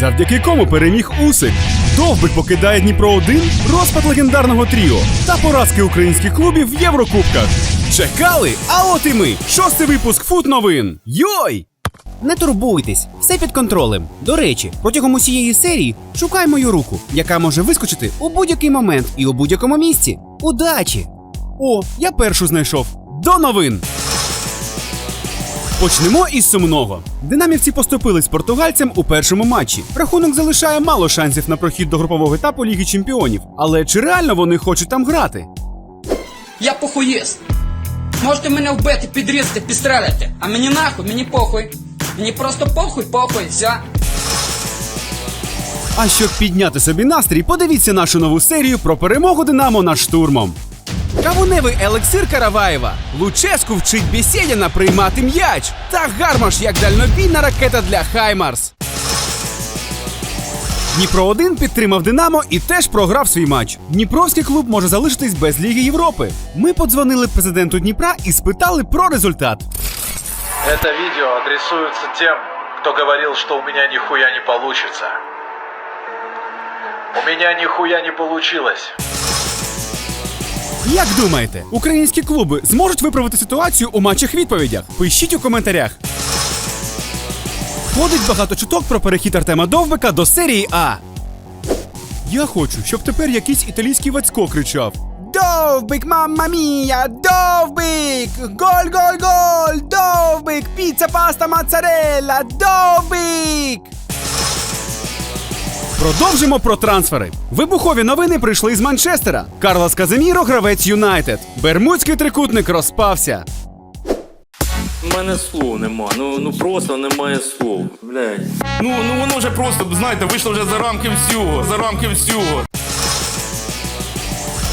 завдяки кому переміг Усик. Довбик покидає Дніпро 1 розпад легендарного тріо та поразки українських клубів в Єврокубках. Чекали? А от і ми. Шостий випуск фут новин. Йой! Не турбуйтесь, все під контролем. До речі, протягом усієї серії шукай мою руку, яка може вискочити у будь-який момент і у будь-якому місці. Удачі! О, я першу знайшов. До новин. Почнемо із сумного. Динамівці поступились португальцям у першому матчі. Рахунок залишає мало шансів на прохід до групового етапу Ліги Чемпіонів. Але чи реально вони хочуть там грати? Я похуїст. Можете мене вбити, підрізати, підстрелити. А мені нахуй, мені похуй. Мені просто похуй, похуй, все. А щоб підняти собі настрій, подивіться нашу нову серію про перемогу Динамо над штурмом. Кавуневий елексир Караваєва. Луческу вчить Бєсєдіна приймати м'яч. Та гармаш як дальнобійна ракета для Хаймарс. Дніпро 1 підтримав Динамо і теж програв свій матч. Дніпровський клуб може залишитись без Ліги Європи. Ми подзвонили президенту Дніпра і спитали про результат. Это видео адресуется тем, кто говорил, что у меня нихуя не получится. У меня нихуя не получилось. Як думаєте, українські клуби зможуть виправити ситуацію у матчах відповідях? Пишіть у коментарях. Ходить багато чуток про перехід Артема Довбика до серії А. Я хочу, щоб тепер якийсь італійський вацько кричав. Довбик, мамма мія, довбик! Голь, голь, голь! Довбик! Піца, паста, моцарелла! Довбик! Продовжимо про трансфери. Вибухові новини прийшли з Манчестера. Карлос Каземіро гравець Юнайтед. Бермудський трикутник розпався. У мене слов нема. Ну ну просто немає слов. Блядь. Ну, ну воно вже просто, знаєте, вийшло вже за рамки всього, за рамки всього.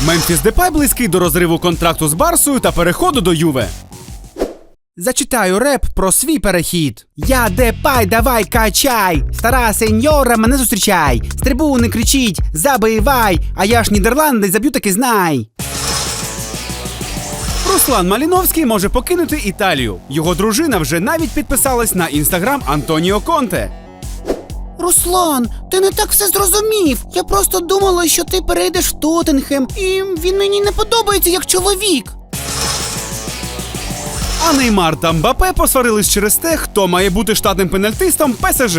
Мемфіс Депай близький до розриву контракту з Барсою та переходу до Юве. Зачитаю реп про свій перехід. Я депай, давай качай. Стара сеньора, мене зустрічай. З трибуни кричіть, забивай, а я ж Нідерланди заб'ю таки знай. Руслан Маліновський може покинути Італію. Його дружина вже навіть підписалась на інстаграм Антоніо Конте. Руслан, ти не так все зрозумів. Я просто думала, що ти перейдеш в Тоттенхем, і він мені не подобається як чоловік. А Неймар та Мбапе посварились через те, хто має бути штатним пенальтистом ПСЖ.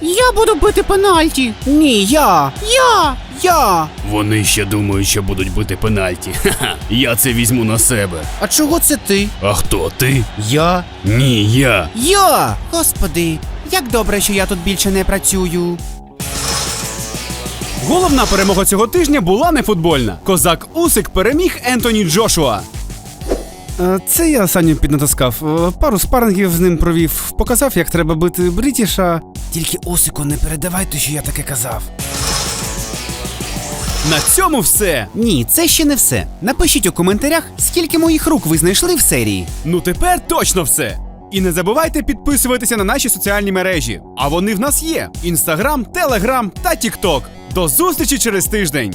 Я буду бити пенальті. Ні, я. Я. Я. Вони ще думають, що будуть бити пенальті. Ха-ха, я це візьму на себе. А чого це ти? А хто ти? Я. Ні, я. Я. Господи, як добре, що я тут більше не працюю. Головна перемога цього тижня була не футбольна. Козак Усик переміг Ентоні Джошуа. Е, Це я Саню піднатискав. Е, Пару спарингів з ним провів, показав, як треба бити Брітіша. Тільки Осику не передавайте, що я таке казав. На цьому все. Ні, це ще не все. Напишіть у коментарях, скільки моїх рук ви знайшли в серії. Ну тепер точно все. І не забувайте підписуватися на наші соціальні мережі. А вони в нас є: Інстаграм, Телеграм та Тікток. До зустрічі через тиждень.